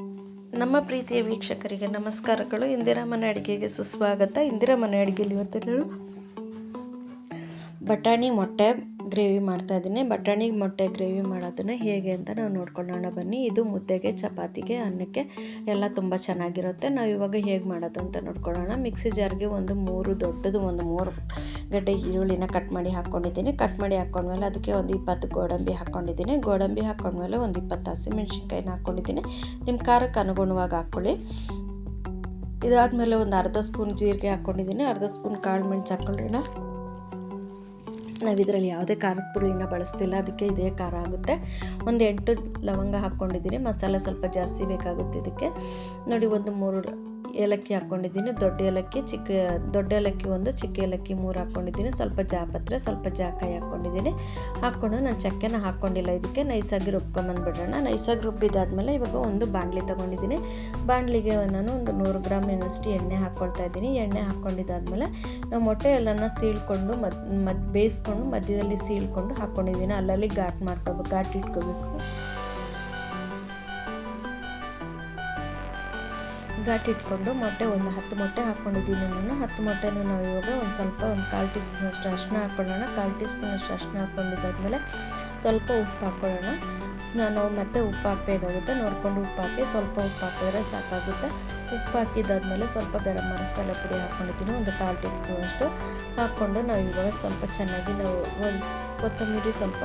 ನಮ್ಮ ಪ್ರೀತಿಯ ವೀಕ್ಷಕರಿಗೆ ನಮಸ್ಕಾರಗಳು. ಇಂದಿರಾ ಮನೆ ಅಡುಗೆಗೆ ಸುಸ್ವಾಗತ. ಇಂದಿರಾ ಮನೆ ಅಡುಗೆಯಲ್ಲಿ ಇವತ್ತು ಬಟಾಣಿ ಮೊಟ್ಟೆ ಗ್ರೇವಿ ಮಾಡ್ತಾ ಇದ್ದೀನಿ. ಬಟಾಣಿ ಮೊಟ್ಟೆ ಗ್ರೇವಿ ಮಾಡೋದನ್ನು ಹೇಗೆ ಅಂತ ನಾವು ನೋಡ್ಕೊಳ್ಳೋಣ. ಬನ್ನಿ, ಇದು ಮುದ್ದೆಗೆ, ಚಪಾತಿಗೆ, ಅನ್ನಕ್ಕೆ ಎಲ್ಲ ತುಂಬ ಚೆನ್ನಾಗಿರುತ್ತೆ. ನಾವು ಇವಾಗ ಹೇಗೆ ಮಾಡೋದು ಅಂತ ನೋಡ್ಕೊಳ್ಳೋಣ. ಮಿಕ್ಸಿ ಜಾರ್ಗೆ ಒಂದು ಮೂರು ದೊಡ್ಡದು ಒಂದು ಮೂರು ಗಡ್ಡೆ ಈರುಳ್ಳಿನ ಕಟ್ ಮಾಡಿ ಹಾಕ್ಕೊಂಡಿದ್ದೀನಿ ಕಟ್ ಮಾಡಿ ಹಾಕ್ಕೊಂಡ್ಮೇಲೆ ಅದಕ್ಕೆ ಒಂದು ಇಪ್ಪತ್ತು ಗೋಡಂಬಿ ಹಾಕ್ಕೊಂಡಿದ್ದೀನಿ ಗೋಡಂಬಿ ಹಾಕ್ಕೊಂಡ್ಮೇಲೆ ಒಂದು ಇಪ್ಪತ್ತು ಹಸಿಮೆಣ್ಸಿನ್ಕಾಯಿನ ಹಾಕ್ಕೊಂಡಿದ್ದೀನಿ ನಿಮ್ಮ ಖಾರಕ್ಕೆ ಅನುಗುಣವಾಗಿ ಹಾಕ್ಕೊಳ್ಳಿ ಇದಾದಮೇಲೆ ಒಂದು ಅರ್ಧ ಸ್ಪೂನ್ ಜೀರಿಗೆ ಹಾಕ್ಕೊಂಡಿದ್ದೀನಿ ಅರ್ಧ ಸ್ಪೂನ್ ಕಾಳು ಮೆಣಸು ಹಾಕ್ಕೊಳ್ಳೋಣ. ನಾವು ಇದರಲ್ಲಿ ಯಾವುದೇ ಖಾರದ ಪುಡಿನ ಬಳಸ್ತಿಲ್ಲ, ಅದಕ್ಕೆ ಇದೇ ಖಾರ ಆಗುತ್ತೆ. ಒಂದು ಎಂಟು ಲವಂಗ ಹಾಕ್ಕೊಂಡಿದ್ದೀನಿ ಮಸಾಲೆ ಸ್ವಲ್ಪ ಜಾಸ್ತಿ ಬೇಕಾಗುತ್ತೆ ಇದಕ್ಕೆ. ನೋಡಿ, ಒಂದು ಮೂರು ಏಲಕ್ಕಿ ಹಾಕ್ಕೊಂಡಿದ್ದೀನಿ ದೊಡ್ಡ ಏಲಕ್ಕಿ, ಚಿಕ್ಕ, ದೊಡ್ಡ ಏಲಕ್ಕಿ ಒಂದು, ಚಿಕ್ಕ ಏಲಕ್ಕಿ ಮೂರು ಹಾಕ್ಕೊಂಡಿದ್ದೀನಿ ಸ್ವಲ್ಪ ಜಾಪತ್ರೆ, ಸ್ವಲ್ಪ ಜಾಕಾಯಿ ಹಾಕ್ಕೊಂಡಿದ್ದೀನಿ ಹಾಕ್ಕೊಂಡು ನಾನು ಚಕ್ಕೆನ ಹಾಕ್ಕೊಂಡಿಲ್ಲ ಇದಕ್ಕೆ ನೈಸಾಗಿ ರುಬ್ಕೊಂಬಂದ್ಬಿಡೋಣ ನೈಸಾಗಿ ರುಬ್ಬಿದಾದ್ಮೇಲೆ ಇವಾಗ ಒಂದು ಬಾಣಲಿ ತೊಗೊಂಡಿದ್ದೀನಿ. ಬಾಣಲಿಗೆ ನಾನು ಒಂದು ನೂರು ಗ್ರಾಮ್ ಏನಷ್ಟು ಎಣ್ಣೆ ಹಾಕ್ಕೊಳ್ತಾ ಇದ್ದೀನಿ. ಎಣ್ಣೆ ಹಾಕ್ಕೊಂಡಿದ್ದಾದ್ಮೇಲೆ ನಾವು ಮೊಟ್ಟೆ ಎಲ್ಲನ ಸೀಳ್ಕೊಂಡು ಮದ್ ಮದ್, ಬೇಯಿಸ್ಕೊಂಡು ಮಧ್ಯದಲ್ಲಿ ಸೀಳ್ಕೊಂಡು ಹಾಕ್ಕೊಂಡಿದ್ದೀನಿ ಅಲ್ಲಲ್ಲಿ ಘಾಟ್ ಮಾಡ್ಕೋಬೇಕು, ಘಾಟ್ ಇಟ್ಕೋಬೇಕು. ಘಾಟ್ ಇಟ್ಕೊಂಡು ಮೊಟ್ಟೆ ಒಂದು ಹತ್ತು ಮೊಟ್ಟೆ ಹಾಕ್ಕೊಂಡಿದ್ದೀನಿ ನಾನು. ಹತ್ತು ಮೊಟ್ಟೆನೂ ನಾವು ಇವಾಗ ಒಂದು ಸ್ವಲ್ಪ ಒಂದು ಕಾಲು ಟೀ ಸ್ಪೂನಷ್ಟು ಅರಿಶಿನ ಹಾಕ್ಕೊಳ್ಳೋಣ. ಕಾಲು ಟೀ ಸ್ಪೂನಷ್ಟು ಅರಿಶಿನ ಹಾಕ್ಕೊಂಡಿದ್ದಾದ್ಮೇಲೆ ಸ್ವಲ್ಪ ಉಪ್ಪು ಹಾಕ್ಕೊಳ್ಳೋಣ. ನಾವು ಮತ್ತೆ ಉಪ್ಪು ಹಾಕಬೇಕಾಗುತ್ತೆ. ನೋಡಿಕೊಂಡು ಉಪ್ಪು ಹಾಕಿ ಸ್ವಲ್ಪ ಉಪ್ಪು ಹಾಕಿದ್ರೆ ಸಾಕಾಗುತ್ತೆ. ಉಪ್ಪು ಹಾಕಿದ್ದಾದಮೇಲೆ ಸ್ವಲ್ಪ ಗರಂ ಮಸಾಲ ಪುಡಿ ಹಾಕ್ಕೊಂಡಿದ್ದೀನಿ ಒಂದು ಕಾಲು ಟೀ ಸ್ಪೂನಷ್ಟು ಹಾಕ್ಕೊಂಡು ನಾವು ಇವಾಗ ಸ್ವಲ್ಪ ಚೆನ್ನಾಗಿ ನಾವು ಕೊತ್ತಂಬರಿ ಸ್ವಲ್ಪ,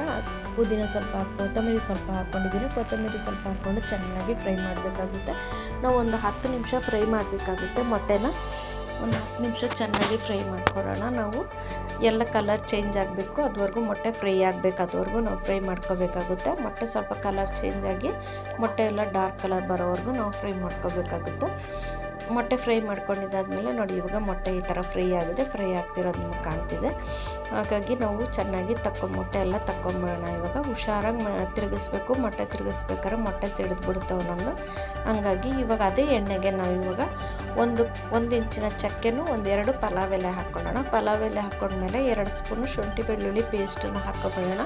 ಪುದೀನ ಸ್ವಲ್ಪ ಕೊತ್ತಂಬರಿ ಸ್ವಲ್ಪ ಹಾಕ್ಕೊಂಡಿದ್ದೀನಿ ಕೊತ್ತಂಬರಿ ಸ್ವಲ್ಪ ಹಾಕ್ಕೊಂಡು ಚೆನ್ನಾಗಿ ಫ್ರೈ ಮಾಡಬೇಕಾಗುತ್ತೆ. ನಾವು ಒಂದು ಹತ್ತು ನಿಮಿಷ ಫ್ರೈ ಮಾಡಬೇಕಾಗುತ್ತೆ ಮೊಟ್ಟೆನ. ಒಂದು ಹತ್ತು ನಿಮಿಷ ಚೆನ್ನಾಗಿ ಫ್ರೈ ಮಾಡ್ಕೊಳ್ಳೋಣ ನಾವು. ಎಲ್ಲ ಕಲರ್ ಚೇಂಜ್ ಆಗಬೇಕು, ಅದುವರೆಗೂ ಮೊಟ್ಟೆ ಫ್ರೈ ಆಗಬೇಕು, ಅದುವರೆಗೂ ನಾವು ಫ್ರೈ ಮಾಡ್ಕೋಬೇಕಾಗುತ್ತೆ. ಮೊಟ್ಟೆ ಸ್ವಲ್ಪ ಕಲರ್ ಚೇಂಜ್ ಆಗಿ ಮೊಟ್ಟೆ ಎಲ್ಲ ಡಾರ್ಕ್ ಕಲರ್ ಬರೋವರೆಗೂ ನಾವು ಫ್ರೈ ಮಾಡ್ಕೋಬೇಕಾಗುತ್ತೆ. ಮೊಟ್ಟೆ ಫ್ರೈ ಮಾಡ್ಕೊಂಡಿದ್ದಾದಮೇಲೆ ನೋಡಿ, ಇವಾಗ ಮೊಟ್ಟೆ ಈ ಥರ ಫ್ರೈ ಆಗಿದೆ ಫ್ರೈ ಆಗ್ತಿರೋದು ನಿಮಗೆ ಕಾಣ್ತಿದೆ. ಹಾಗಾಗಿ ನಾವು ಚೆನ್ನಾಗಿ ತಕ್ಕೊ, ಮೊಟ್ಟೆ ಎಲ್ಲ ತಕ್ಕೊಂಬಿಡೋಣ. ಇವಾಗ ಹುಷಾರಾಗಿ ತಿರುಗಿಸ್ಬೇಕು, ಮೊಟ್ಟೆ ತಿರುಗಿಸ್ಬೇಕಾದ್ರೆ ಮೊಟ್ಟೆ ಸಿಡಿದ್ಬಿಡುತ್ತೆ ಒಂದೊಂದು. ಹಂಗಾಗಿ ಇವಾಗ ಅದೇ ಎಣ್ಣೆಗೆ ನಾವು ಇವಾಗ ಒಂದು ಒಂದು ಇಂಚಿನ ಚಕ್ಕೆನೂ ಒಂದೆರಡು ಪಲಾವ್ ಎಲೆ ಹಾಕ್ಕೊಳ್ಳೋಣ ಪಲಾವ್ ಎಲೆ ಹಾಕ್ಕೊಂಡ್ಮೇಲೆ ಎರಡು ಸ್ಪೂನು ಶುಂಠಿ ಬೆಳ್ಳುಳ್ಳಿ ಪೇಸ್ಟನ್ನು ಹಾಕ್ಕೊಬಿಡೋಣ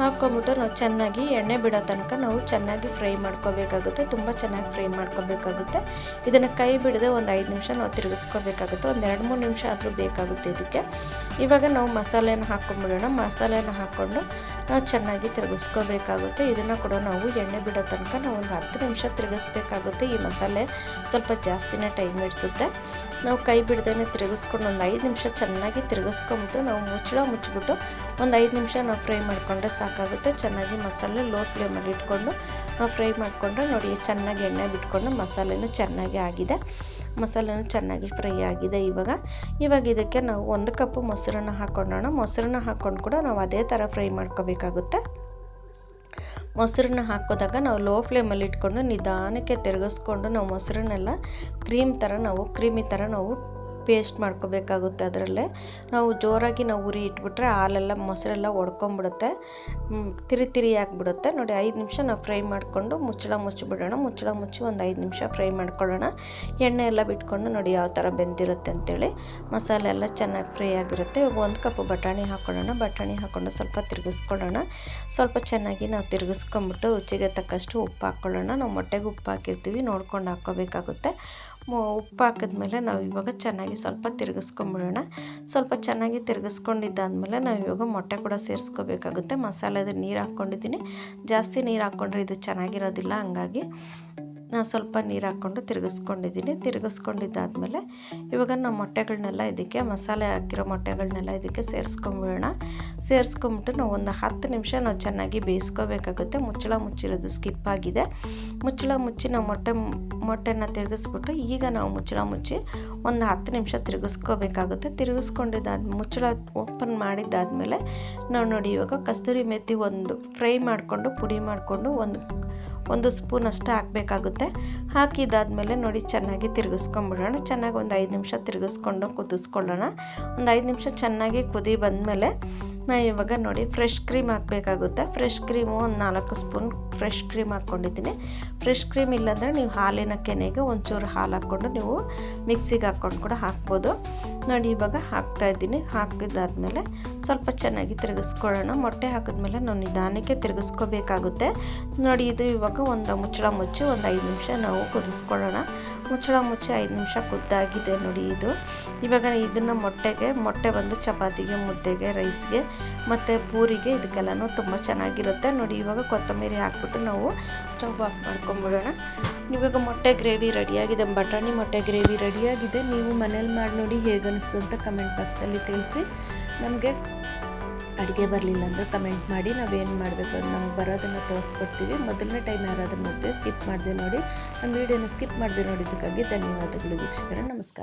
ಹಾಕ್ಕೊಂಬಿಟ್ಟು ನಾವು ಚೆನ್ನಾಗಿ ಎಣ್ಣೆ ಬಿಡೋ ತನಕ ನಾವು ಚೆನ್ನಾಗಿ ಫ್ರೈ ಮಾಡ್ಕೋಬೇಕಾಗುತ್ತೆ. ತುಂಬ ಚೆನ್ನಾಗಿ ಫ್ರೈ ಮಾಡ್ಕೋಬೇಕಾಗುತ್ತೆ. ಇದನ್ನು ಕೈ ಬಿಡದೆ ಒಂದು ಐದು ನಿಮಿಷ ನಾವು ತಿರುಗಿಸ್ಕೋಬೇಕಾಗುತ್ತೆ. ಒಂದು ಎರಡು ಮೂರು ನಿಮಿಷ ಆದರೂ ಬೇಕಾಗುತ್ತೆ ಇದಕ್ಕೆ. ಇವಾಗ ನಾವು ಮಸಾಲೆನ ಹಾಕ್ಕೊಂಬಿಡೋಣ. ಮಸಾಲೆನ ಹಾಕ್ಕೊಂಡು ಚೆನ್ನಾಗಿ ತಿರುಗಿಸ್ಕೋಬೇಕಾಗುತ್ತೆ. ಇದನ್ನು ಕೂಡ ನಾವು ಎಣ್ಣೆ ಬಿಡೋ ತನಕ ನಾವು ಒಂದು ಹತ್ತು ನಿಮಿಷ ತಿರುಗಿಸ್ಬೇಕಾಗುತ್ತೆ. ಈ ಮಸಾಲೆ ಸ್ವಲ್ಪ ಜಾಸ್ತಿನೇ ಟೈಮ್ ಹಿಡಿಸುತ್ತೆ. ನಾವು ಕೈ ಬಿಡ್ದೇ ತಿರುಗಿಸ್ಕೊಂಡು ಒಂದು ಐದು ನಿಮಿಷ ಚೆನ್ನಾಗಿ ತಿರುಗಿಸ್ಕೊಂಬಿಟ್ಟು ನಾವು ಮುಚ್ಚಳ ಮುಚ್ಚಿಬಿಟ್ಟು ಒಂದು ಐದು ನಿಮಿಷ ನಾವು ಫ್ರೈ ಮಾಡಿಕೊಂಡ್ರೆ ಸಾಕಾಗುತ್ತೆ. ಚೆನ್ನಾಗಿ ಮಸಾಲೆ ಲೋ ಫ್ಲೇಮಲ್ಲಿ ಇಟ್ಕೊಂಡು ನಾವು ಫ್ರೈ ಮಾಡಿಕೊಂಡ್ರೆ ನೋಡಿ, ಚೆನ್ನಾಗಿ ಎಣ್ಣೆ ಬಿಟ್ಕೊಂಡು ಮಸಾಲೆನೂ ಚೆನ್ನಾಗಿ ಆಗಿದೆ. ಮಸಾಲೆನೂ ಚೆನ್ನಾಗಿ ಫ್ರೈ ಆಗಿದೆ ಇವಾಗ. ಇವಾಗ ಇದಕ್ಕೆ ನಾವು ಒಂದು ಕಪ್ಪು ಮೊಸರನ್ನ ಹಾಕ್ಕೊಂಡೋಣ ಮೊಸರನ್ನ ಹಾಕ್ಕೊಂಡು ಕೂಡ ನಾವು ಅದೇ ಥರ ಫ್ರೈ ಮಾಡ್ಕೋಬೇಕಾಗುತ್ತೆ. ಮೊಸರನ್ನ ಹಾಕೋದಾಗ ನಾವು ಲೋ ಫ್ಲೇಮಲ್ಲಿ ಇಟ್ಕೊಂಡು ನಿಧಾನಕ್ಕೆ ತಿರುಗಿಸ್ಕೊಂಡು ನಾವು ಮೊಸರನ್ನೆಲ್ಲ ಕ್ರೀಮ್ ಥರ ನಾವು ಕ್ರೀಮಿ ಥರ ನಾವು ಪೇಸ್ಟ್ ಮಾಡ್ಕೋಬೇಕಾಗುತ್ತೆ ಅದರಲ್ಲೇ. ನಾವು ಜೋರಾಗಿ ನಾವು ಉರಿ ಇಟ್ಬಿಟ್ರೆ ಹಾಲೆಲ್ಲ ಮೊಸರೆಲ್ಲ ಒಡ್ಕೊಂಬಿಡುತ್ತೆ. ತಿರಿ ತಿರಿ ಆಗಿಬಿಡುತ್ತೆ. ನೋಡಿ, ಐದು ನಿಮಿಷ ನಾವು ಫ್ರೈ ಮಾಡಿಕೊಂಡು ಮುಚ್ಚಳ ಮುಚ್ಚಿಬಿಡೋಣ. ಮುಚ್ಚಳ ಮುಚ್ಚಿ ಒಂದು ಐದು ನಿಮಿಷ ಫ್ರೈ ಮಾಡ್ಕೊಳ್ಳೋಣ. ಎಣ್ಣೆ ಎಲ್ಲ ಬಿಟ್ಕೊಂಡು ನೋಡಿ ಯಾವ ಥರ ಬೆಂದಿರುತ್ತೆ ಅಂತೇಳಿ. ಮಸಾಲೆ ಎಲ್ಲ ಚೆನ್ನಾಗಿ ಫ್ರೈ ಆಗಿರುತ್ತೆ. ಇವಾಗ ಒಂದು ಕಪ್ ಬಟಾಣಿ ಹಾಕ್ಕೊಳ್ಳೋಣ ಬಟಾಣಿ ಹಾಕ್ಕೊಂಡು ಸ್ವಲ್ಪ ತಿರುಗಿಸ್ಕೊಳ್ಳೋಣ. ಸ್ವಲ್ಪ ಚೆನ್ನಾಗಿ ನಾವು ತಿರುಗಿಸ್ಕೊಂಬಿಟ್ಟು ರುಚಿಗೆ ತಕ್ಕಷ್ಟು ಉಪ್ಪು ಹಾಕ್ಕೊಳ್ಳೋಣ ನಾವು ಮೊಟ್ಟೆಗೆ ಉಪ್ಪು ಹಾಕಿರ್ತೀವಿ. ನೋಡ್ಕೊಂಡು ಹಾಕ್ಕೋಬೇಕಾಗುತ್ತೆ. ಉಪ್ಪು ಹಾಕಿದ್ಮೇಲೆ ನಾವು ಇವಾಗ ಚೆನ್ನಾಗಿ ಸ್ವಲ್ಪ ತಿರುಗಿಸ್ಕೊಂಬಿಡೋಣ. ಸ್ವಲ್ಪ ಚೆನ್ನಾಗಿ ತಿರುಗಿಸ್ಕೊಂಡಿದ್ದಾದ್ಮೇಲೆ ನಾವು ಇವಾಗ ಮೊಟ್ಟೆ ಕೂಡ ಸೇರಿಸ್ಕೋಬೇಕಾಗುತ್ತೆ. ಮಸಾಲೆದು ನೀರು ಹಾಕ್ಕೊಂಡಿದ್ದೀನಿ. ಜಾಸ್ತಿ ನೀರು ಹಾಕ್ಕೊಂಡ್ರೆ ಇದು ಚೆನ್ನಾಗಿರೋದಿಲ್ಲ, ಹಂಗಾಗಿ ನಾನು ಸ್ವಲ್ಪ ನೀರು ಹಾಕ್ಕೊಂಡು ತಿರುಗಿಸ್ಕೊಂಡಿದ್ದೀನಿ. ತಿರುಗಿಸ್ಕೊಂಡಿದ್ದಾದಮೇಲೆ ಇವಾಗ ನಾವು ಮೊಟ್ಟೆಗಳನ್ನೆಲ್ಲ ಇದಕ್ಕೆ, ಮಸಾಲೆ ಹಾಕಿರೋ ಮೊಟ್ಟೆಗಳನ್ನೆಲ್ಲ ಇದಕ್ಕೆ ಸೇರಿಸ್ಕೊಂಬಿಡೋಣ. ಸೇರಿಸ್ಕೊಂಬಿಟ್ಟು ನಾವು ಒಂದು ಹತ್ತು ನಿಮಿಷ ನಾವು ಚೆನ್ನಾಗಿ ಬೇಯಿಸ್ಕೋಬೇಕಾಗುತ್ತೆ. ಮುಚ್ಚಳ ಮುಚ್ಚಿರೋದು ಸ್ಕಿಪ್ ಆಗಿದೆ. ಮುಚ್ಚಳ ಮುಚ್ಚಿ ನಾವು ಮೊಟ್ಟೆ ಮೊಟ್ಟೆನ ತಿರುಗಿಸ್ಬಿಟ್ಟು ಈಗ ನಾವು ಮುಚ್ಚಳ ಮುಚ್ಚಿ ಒಂದು ಹತ್ತು ನಿಮಿಷ ತಿರುಗಿಸ್ಕೋಬೇಕಾಗುತ್ತೆ. ತಿರುಗಿಸ್ಕೊಂಡಿದ್ದಾದ, ಮುಚ್ಚಳ ಓಪನ್ ಮಾಡಿದ್ದಾದಮೇಲೆ ನಾವು ನೋಡಿ ಇವಾಗ ಕಸ್ತೂರಿ ಮೆಥಿ ಒಂದು ಫ್ರೈ ಮಾಡಿಕೊಂಡು ಪುಡಿ ಮಾಡಿಕೊಂಡು ಒಂದು ಒಂದು ಸ್ಪೂನ್ ಅಷ್ಟು ಹಾಕಬೇಕಾಗುತ್ತೆ. ಹಾಕಿದಾದಮೇಲೆ ನೋಡಿ ಚೆನ್ನಾಗಿ ತಿರುಗಿಸ್ಕೊಂಬಿಡೋಣ. ಚೆನ್ನಾಗಿ ಒಂದು ಐದು ನಿಮಿಷ ತಿರುಗಿಸ್ಕೊಂಡು ಕುದಿಸ್ಕೊಳ್ಳೋಣ. ಒಂದು ಐದು ನಿಮಿಷ ಚೆನ್ನಾಗಿ ಕುದಿ ಬಂದಮೇಲೆ ನಾ ಇವಾಗ ನೋಡಿ ಫ್ರೆಶ್ ಕ್ರೀಮ್ ಹಾಕಬೇಕಾಗುತ್ತೆ. ಫ್ರೆಶ್ ಕ್ರೀಮು ಒಂದು ನಾಲ್ಕು ಸ್ಪೂನ್ ಫ್ರೆಶ್ ಕ್ರೀಮ್ ಹಾಕ್ಕೊಂಡಿದ್ದೀನಿ. ಫ್ರೆಶ್ ಕ್ರೀಮ್ ಇಲ್ಲಾಂದರೆ ನೀವು ಹಾಲಿನ ಕೆನೆಗೆ ಒಂಚೂರು ಹಾಲು ಹಾಕ್ಕೊಂಡು ನೀವು ಮಿಕ್ಸಿಗೆ ಹಾಕ್ಕೊಂಡು ಕೂಡ ಹಾಕ್ಬೋದು. ನೋಡಿ, ಇವಾಗ ಹಾಕ್ತಾ ಇದ್ದೀನಿ. ಹಾಕಿದಾದ್ಮೇಲೆ ಸ್ವಲ್ಪ ಚೆನ್ನಾಗಿ ತಿರುಗಿಸ್ಕೊಳ್ಳೋಣ. ಮೊಟ್ಟೆ ಹಾಕಿದ್ಮೇಲೆ ನಾವು ನಿಧಾನಕ್ಕೆ ತಿರುಗಿಸ್ಕೋಬೇಕಾಗುತ್ತೆ. ನೋಡಿ, ಇದು ಇವಾಗ ಒಂದು ಮುಚ್ಚಳ ಮುಚ್ಚಿ ಒಂದು ಐದು ನಿಮಿಷ ನಾವು ಕುದಿಸ್ಕೊಳ್ಳೋಣ. ಮುಚ್ಚಳ ಮುಚ್ಚಿ ಐದು ನಿಮಿಷ ಕುದ್ದಾಗಿದೆ ನೋಡಿ ಇದು. ಇವಾಗ ಇದನ್ನು ಮೊಟ್ಟೆಗೆ, ಮೊಟ್ಟೆ ಬಂದು ಚಪಾತಿಗೆ, ಮುದ್ದೆಗೆ, ರೈಸ್ಗೆ ಮತ್ತು ಪೂರಿಗೆ ಇದಕ್ಕೆಲ್ಲನೂ ತುಂಬ ಚೆನ್ನಾಗಿರುತ್ತೆ. ನೋಡಿ ಇವಾಗ ಕೊತ್ತಂಬರಿ ಹಾಕ್ಬಿಟ್ಟು ನಾವು ಸ್ಟವ್ ಆಫ್ ಮಾಡ್ಕೊಂಬಿಡೋಣ. ಇವಾಗ ಮೊಟ್ಟೆ ಗ್ರೇವಿ ರೆಡಿಯಾಗಿದೆ. ಬಟಾಣಿ ಮೊಟ್ಟೆ ಗ್ರೇವಿ ರೆಡಿಯಾಗಿದೆ. ನೀವು ಮನೇಲಿ ಮಾಡಿ ನೋಡಿ ಹೇಗೆ ಅನಿಸ್ತು ಅಂತ ಕಮೆಂಟ್ ಬಾಕ್ಸಲ್ಲಿ ತಿಳಿಸಿ. ನಮಗೆ ಅಡುಗೆ ಬರಲಿಲ್ಲ ಅಂದರೆ ಕಮೆಂಟ್ ಮಾಡಿ, ನಾವೇನು ಮಾಡಬೇಕು ಅದು ನಮ್ಗೆ ಬರೋದನ್ನು ತೋರಿಸ್ಕೊಡ್ತೀವಿ. ಮೊದಲನೇ ಟೈಮ್ ಯಾರಾದರೂ ನೋಡಿದ್ರೆ ಸ್ಕಿಪ್ ಮಾಡಿದೆ ನೋಡಿ. ನಮ್ಮ ವೀಡಿಯೋನ ಸ್ಕಿಪ್ ಮಾಡಿದೆ ನೋಡಿದ್ದಕ್ಕಾಗಿ ಧನ್ಯವಾದಗಳು ವೀಕ್ಷಕರ. ನಮಸ್ಕಾರ.